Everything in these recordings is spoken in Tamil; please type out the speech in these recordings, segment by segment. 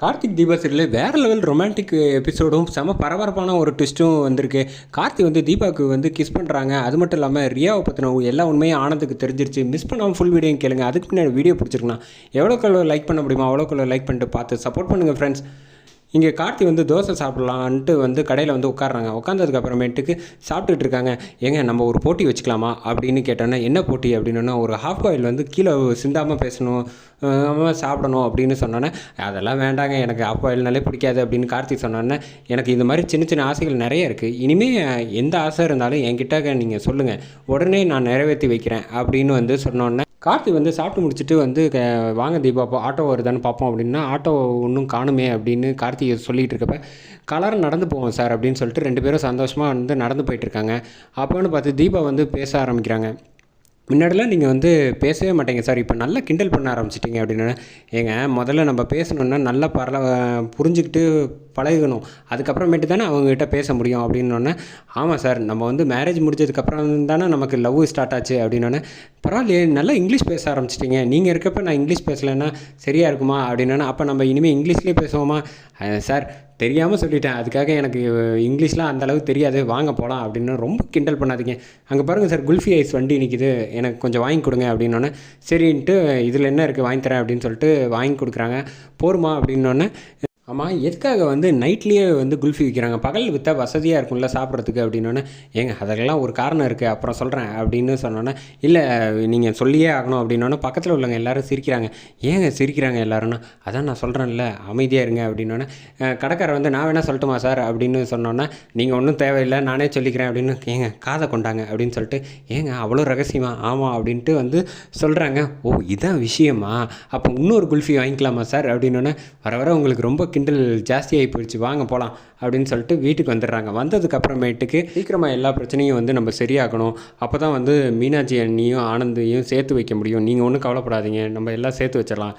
கார்த்திக் தீபா சீரியல் வேறு லெவல் ரொமான்டிக் எபிசோடும் செம பரபரப்பான ஒரு ட்விஸ்ட்டும் வந்திருக்கு. கார்த்தி வந்து தீபாவுக்கு வந்து கிஸ் பண்ணுறாங்க அது மட்டும் இல்லாமல் ரியாவை பற்றின எல்லா உண்மையும் ஆனந்துக்கு தெரிஞ்சிருச்சு. மிஸ் பண்ணாமல் ஃபுல் வீடியோ கேளுங்க. அதுக்கு பின்னாடி வீடியோ பிடிச்சிருக்குண்ணா எவ்வளோக்கு லைக் பண்ண முடியுமா அவ்வளோக்கு லைக் பண்ணிட்டு பார்த்து சப்போர்ட் பண்ணுங்கள் ஃப்ரெண்ட்ஸ் இங்கே கார்த்தி வந்து தோசை சாப்பிட்லான்ட்டு வந்து கடையில் வந்து உட்காடுறாங்க உட்காந்ததுக்கு அப்புறமேட்டுக்கு சாப்பிட்டுட்டு இருக்காங்க ஏங்க நம்ம ஒரு போட்டி வச்சுக்கலாமா? அப்படின்னு கேட்டோன்னே என்ன போட்டி? அப்படின்னா ஒரு ஹாஃப் பாயில் வந்து கீழே சிந்தாமல் பேசணும் சாப்பிடணும் அப்படின்னு சொன்னோன்னே அதெல்லாம் வேண்டாங்க எனக்கு ஹாஃப் பாயில்னாலே பிடிக்காது அப்படின்னு கார்த்தி சொன்னோன்னே எனக்கு இந்த மாதிரி சின்ன சின்ன ஆசைகள் நிறைய இருக்குது இனிமேல் எந்த ஆசை இருந்தாலும் என்கிட்ட நீங்கள் சொல்லுங்கள் உடனே நான் நிறைவேற்றி வைக்கிறேன் அப்படின்னு வந்து சொன்னோன்னே கார்த்தி வந்து சாப்பிட்டு முடிச்சுட்டு வந்து வாங்க தீபா அப்போ ஆட்டோ வருதான்னு பார்ப்போம் அப்படின்னா ஆட்டோ ஒன்றும் காணுமே அப்படின்னு கார்த்தி சொல்லிகிட்டு இருக்கப்ப கலர் நடந்து போவோம் சார் அப்படின்னு சொல்லிட்டு ரெண்டு பேரும் சந்தோஷமாக வந்து நடந்து போயிட்டுருக்காங்க அப்போன்னு பார்த்து தீபா வந்து பேச ஆரம்பிக்கிறாங்க. முன்னாடிலாம் நீங்கள் வந்து பேசவே மாட்டீங்க. சார் இப்போ நல்லா கிண்டல் பண்ண ஆரம்பிச்சிட்டிங்க அப்படின்னு ஏங்க முதல்ல நம்ம பேசணுன்னா நல்லா பரல புரிஞ்சுக்கிட்டு பழகணும். அதுக்கப்புறமேட்டு தானே அவங்ககிட்ட பேச முடியும் அப்படின்னோடனே ஆமாம் சார் நம்ம வந்து மேரேஜ் முடிஞ்சதுக்கப்புறம் தானே நமக்கு லவ் ஸ்டார்ட் ஆச்சு அப்படின்னோடனே பரவாயில்லையே நல்லா இங்கிலீஷ் பேச ஆரம்பிச்சிட்டிங்க. நீங்கள் இருக்கப்போ நான் இங்கிலீஷ் பேசலைன்னா சரியாக இருக்குமா அப்படின்னா அப்போ நம்ம இனிமேல் இங்கிலீஷ்லேயே பேசுவோமா? சார் தெரியாமல் சொல்லிட்டேன். அதுக்காக எனக்கு இங்கிலீஷ்லாம் அந்தளவுக்கு தெரியாது. வாங்க போகலாம் அப்படின்னு ரொம்ப கிண்டல் பண்ணாதீங்க. அங்கே பாருங்கள் சார் குல்ஃபி ஐஸ் வண்டி நிற்கிது எனக்கு கொஞ்சம் வாங்கி கொடுங்க அப்படின்னோடனே சரின்ட்டு இதில் என்ன இருக்குது வாங்கி தரேன் அப்படின்னு சொல்லிட்டு வாங்கி கொடுக்குறாங்க. போருமா அப்படின்னோடனே ஆமாம் எதுக்காக வந்து நைட்லேயே வந்து குல்ஃபி விற்கிறாங்க பகல் விற்றா வசதியாக இருக்கும்ல சாப்பிட்றதுக்கு அப்படின்னோடனே ஏங்க அதெல்லாம் ஒரு காரணம் இருக்குது அப்புறம் சொல்கிறேன் அப்படின்னு சொன்னோன்னே இல்லை நீங்கள் சொல்லியே ஆகணும் அப்படின்னோடனே பக்கத்தில் உள்ளவங்க எல்லோரும் சிரிக்கிறாங்க. ஏங்க சிரிக்கிறாங்க எல்லாருன்னா அதான் நான் சொல்கிறேன்ல அமைதியாக இருங்க அப்படின்னோடனே கடைக்காரர் வந்து நான் வேணால் சொல்லட்டுமா சார்? அப்படின்னு சொன்னோன்னே நீங்கள் ஒன்றும் தேவையில்லை நானே சொல்லிக்கிறேன் அப்படின்னு ஏங்க காதை கொண்டாங்க அப்படின்னு சொல்லிட்டு ஏங்க அவ்வளோ ரகசியமா? ஆமாம் அப்படின்ட்டு வந்து சொல்கிறாங்க ஓ இதான் விஷயமா? அப்போ இன்னொரு குல்ஃபி வாங்கிக்கலாமா சார்? அப்படின்னோடனே வர வர உங்களுக்கு ரொம்ப கிண்டல் ஜாஸ்தியாகி போயிடுச்சு. வாங்க போகலாம் அப்படின்னு சொல்லிட்டு வீட்டுக்கு வந்துடுறாங்க. வந்ததுக்கப்புறமேட்டுக்கு சீக்கிரமாக எல்லா பிரச்சனையும் வந்து நம்ம சரியாகணும். அப்போ தான் வந்து மீனாட்சி அண்ணியும் ஆனந்தையும் சேர்த்து வைக்க முடியும். நீங்கள் ஒன்றும் கவலைப்படாதீங்க. நம்ம எல்லாம் சேர்த்து வச்சிடலாம்.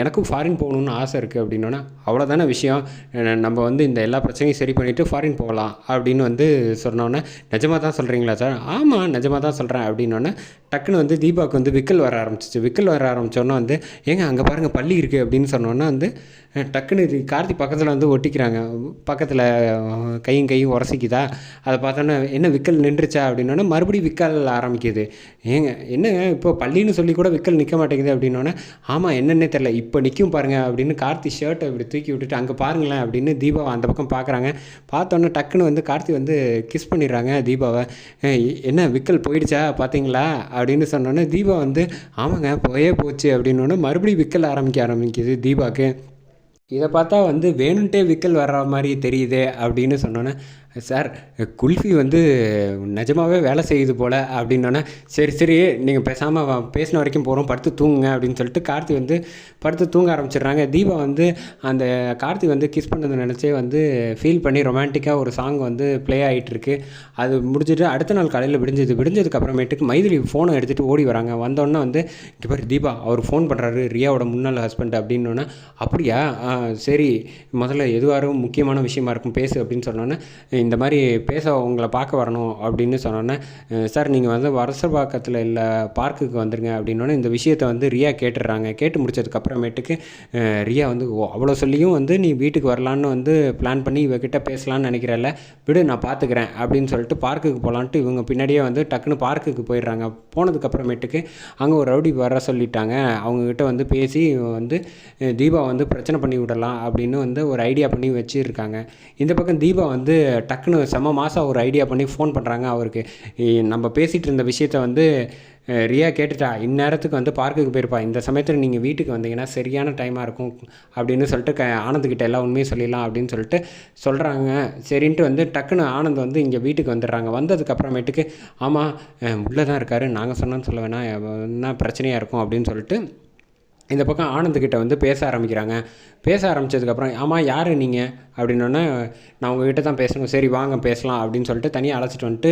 எனக்கும் ஃபாரின் போகணுன்னு ஆசை இருக்குது அப்படின்னோன்னா அவ்வளோதான விஷயம். நம்ம வந்து இந்த எல்லா பிரச்சனையும் சரி பண்ணிவிட்டு ஃபாரின் போகலாம் அப்படின்னு வந்து சொன்னோன்னே நிஜமாக தான் சொல்கிறீங்களா சார்? ஆமாம் நிஜமாக தான் சொல்கிறேன் அப்படின்னோடனே டக்குன்னு வந்து தீபாவுக்கு வந்து விக்கல் வர ஆரம்பிச்சிச்சு. விக்கல் வர ஆரம்பிச்சோன்னே வந்து ஏங்க அங்கே பாருங்கள் பள்ளி இருக்குது அப்படின்னு சொன்னோன்னே வந்து டக்குன்னு இது கார்த்தி பக்கத்தில் வந்து ஒட்டிக்கிறாங்க. பக்கத்தில் கையும் கையும் உரசிக்குதா? அதை பார்த்தோன்னே என்ன விக்கல் நின்றுச்சா? அப்படின்னோடனே மறுபடியும் விக்கல் ஆரம்பிக்குது. ஏங்க என்னங்க இப்போ பள்ளின்னு சொல்லி கூட விக்கல் நிற்க மாட்டேங்குது அப்படின்னோடனே ஆமாம் என்னென்னே தெரில இப்போ நிற்கும் பாருங்க அப்படின்னு கார்த்தி ஷர்ட்டை இப்படி தூக்கி விட்டுட்டு அங்கே பாருங்களேன் அப்படின்னு தீபாவை அந்த பக்கம் பார்க்குறாங்க. பார்த்தோன்னே டக்குன்னு வந்து கார்த்தி வந்து கிஸ் பண்ணிடுறாங்க தீபாவை. என்ன விக்கல் போயிடுச்சா? பார்த்தீங்களா? அப்படின்னு சொன்னோன்னே தீபா வந்து ஆமாங்க போயே போச்சு. அப்படின்னோடனே மறுபடியும் விற்கல் ஆரம்பிக்க ஆரம்பிக்குது தீபாவுக்கு. இதை பார்த்தா வந்து வேணுன்ட்டே விக்கல் வர்ற மாதிரி தெரியுதே அப்படின்னு சொன்னோன்னே சார் குல்ஃபி வந்து நிஜமாவே வேலை செய்யுது போல் அப்படின்னோன்னே சரி சரி நீங்கள் பேசாமல் பேசின வரைக்கும் போகிறோம் படுத்து தூங்குங்க அப்படின்னு சொல்லிட்டு கார்த்தி வந்து படுத்து தூங்க ஆரம்பிச்சிடுறாங்க. தீபா வந்து அந்த கார்த்தி வந்து கிஸ் பண்ணதை நினச்சே வந்து ஃபீல் பண்ணி ரொமான்டிக்காக ஒரு சாங் வந்து ப்ளே ஆகிட்டுருக்கு அது முடிஞ்சுட்டு அடுத்த நாள் காலையில் விடிஞ்சது விடிஞ்சதுக்கு அப்புறமேட்டுக்கு மைதிலி ஃபோனை எடுத்துகிட்டு ஓடி வராங்க. வந்தோடனே வந்து இங்கே பாரு தீபா அவர் ஃபோன் பண்ணுறாரு ரியாவோட முன்னாள் ஹஸ்பண்ட் அப்படின்னோன்னே அப்படியா? சரி முதல்ல எதுவாரும் முக்கியமான விஷயமா இருக்கும் பேசு அப்படின்னு சொன்னோன்னே இந்த மாதிரி பேச உங்களை பார்க்க வரணும் அப்படின்னு சொன்னோன்னே சார் நீங்கள் வந்து வரசபாக்கத்தில் இல்லை பார்க்குக்கு வந்துருங்க அப்படின்னோடனே இந்த விஷயத்தை வந்து ரியா கேட்டுடுறாங்க கேட்டு முடிச்சதுக்கப்புறமேட்டுக்கு ரியா வந்து அவ்வளோ சொல்லியும் வந்து நீ வீட்டுக்கு வரலான்னு வந்து பிளான் பண்ணி இவகிட்ட பேசலான்னு நினைக்கிறல்ல. விடு நான் பார்த்துக்கிறேன் அப்படின்னு சொல்லிட்டு பார்க்குக்கு போகலான்ட்டு இவங்க பின்னாடியே வந்து டக்குன்னு பார்க்குக்கு போயிடுறாங்க. போனதுக்கப்புறமேட்டுக்கு அங்கே ஒரு ரவுடி வர சொல்லிட்டாங்க. அவங்கக்கிட்ட வந்து பேசி வந்து தீபா வந்து பிரச்சனை பண்ணி விடலாம் அப்படின்னு வந்து ஒரு ஐடியா பண்ணி வச்சுருக்காங்க. இந்த பக்கம் தீபா வந்து டக்குன்னு செம மாதம் ஒரு ஐடியா பண்ணி ஃபோன் பண்ணுறாங்க அவருக்கு. நம்ம பேசிகிட்டு இருந்த விஷயத்த வந்து ரியா கேட்டுட்டா இந்நேரத்துக்கு வந்து பார்க்குக்கு போயிருப்பா. இந்த சமயத்தில் நீங்கள் வீட்டுக்கு வந்தீங்கன்னா சரியான டைமாக இருக்கும் அப்படின்னு சொல்லிட்டு க ஆனந்துக்கிட்ட எல்லா உண்மையும் சொல்லிடலாம் அப்படின்னு சொல்லிட்டு சொல்கிறாங்க சரின்ட்டு வந்து டக்குன்னு ஆனந்த் வந்து இங்கே வீட்டுக்கு வந்துடுறாங்க. வந்ததுக்கப்புறமேட்டுக்கு ஆமாம் உள்ளே தான் இருக்கார். நாங்கள் சொன்னோன்னு சொல்ல வேணாம். என்ன பிரச்சனையாக இருக்கும் அப்படின்னு சொல்லிட்டு இந்த பக்கம் ஆனந்துக்கிட்ட வந்து பேச ஆரம்பிக்கிறாங்க. பேச ஆரம்பித்ததுக்கப்புறம் ஆமாம் யார் நீங்கள் அப்படின்னோடனே நான் உங்ககிட்ட தான் பேசணும். சரி வாங்க பேசலாம் அப்படின்னு சொல்லிட்டு தனியாக அழைச்சிட்டு வந்துட்டு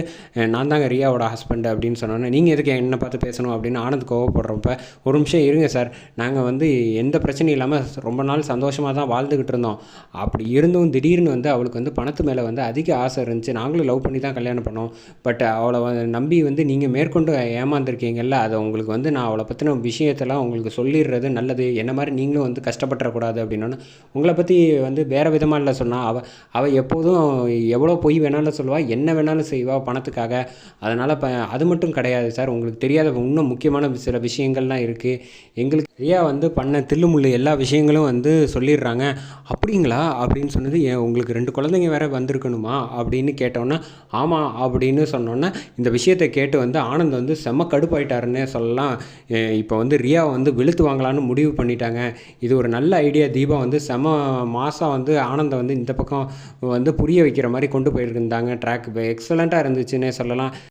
நான் தாங்க ரியாவோட ஹஸ்பண்ட் அப்படின்னு சொன்னோன்னே நீங்கள் எதுக்கு என்னை பார்த்து பேசணும்? அப்படின்னு ஆனந்த் கோவப்படுறப்ப ஒரு நிமிஷம் இருங்க சார். நாங்கள் வந்து எந்த பிரச்சனையும் இல்லாமல் ரொம்ப நாள் சந்தோஷமாக தான் வாழ்ந்துக்கிட்டு இருந்தோம். அப்படி இருந்தும் திடீர்னு வந்து அவளுக்கு வந்து பணத்து மேலே வந்து அதிக ஆசை இருந்துச்சு. நாங்களும் லவ் பண்ணி தான் கல்யாணம் பண்ணோம். பட் அவளை நம்பி வந்து நீங்கள் மேற்கொண்டு ஏமாந்துருக்கீங்கல்ல அதை உங்களுக்கு வந்து நான் அவளை பற்றின விஷயத்தெல்லாம் உங்களுக்கு சொல்லிடுறது பண்ணுறது நல்லது என்ன மாதிரி நீங்களும் வந்து கஷ்டப்பட்டுறக்கூடாது அப்படின்னா உங்களை பற்றி வந்து வேறு விதமாக இல்லை சொன்னா அவள் அவள் எப்போதும் எவ்வளோ பொய் வேணாலும் சொல்லுவாள் என்ன வேணாலும் செய்வாள் பணத்துக்காக. அதனால் இப்போ அது மட்டும் கிடையாது சார். உங்களுக்கு தெரியாத இன்னும் முக்கியமான சில விஷயங்கள்லாம் இருக்குது எங்களுக்கு ரியா வந்து பண்ண தில்லுமுள்ளு எல்லா விஷயங்களும் வந்து சொல்லிடுறாங்க. அப்படிங்களா? அப்படின்னு சொன்னது ஏன் உங்களுக்கு ரெண்டு குழந்தைங்க வேற வந்திருக்கணுமா? அப்படின்னு கேட்டோன்னே ஆமாம் அப்படின்னு சொன்னோன்னே இந்த விஷயத்தை கேட்டு வந்து ஆனந்த் வந்து செம்ம கடுப்பாயிட்டாருன்னே சொல்லலாம். இப்போ வந்து ரியா வந்து வெளுத்து வாங்கலான்னு முடிவு பண்ணிட்டாங்க. இது ஒரு நல்ல ஐடியா தீபா வந்து செம மாதம் வந்து ஆனந்தை வந்து இந்த பக்கம் வந்து புரிய வைக்கிற மாதிரி கொண்டு போயிருந்தாங்க. ட்ராக் எக்ஸலண்ட்டாக இருந்துச்சுன்னே சொல்லலாம்.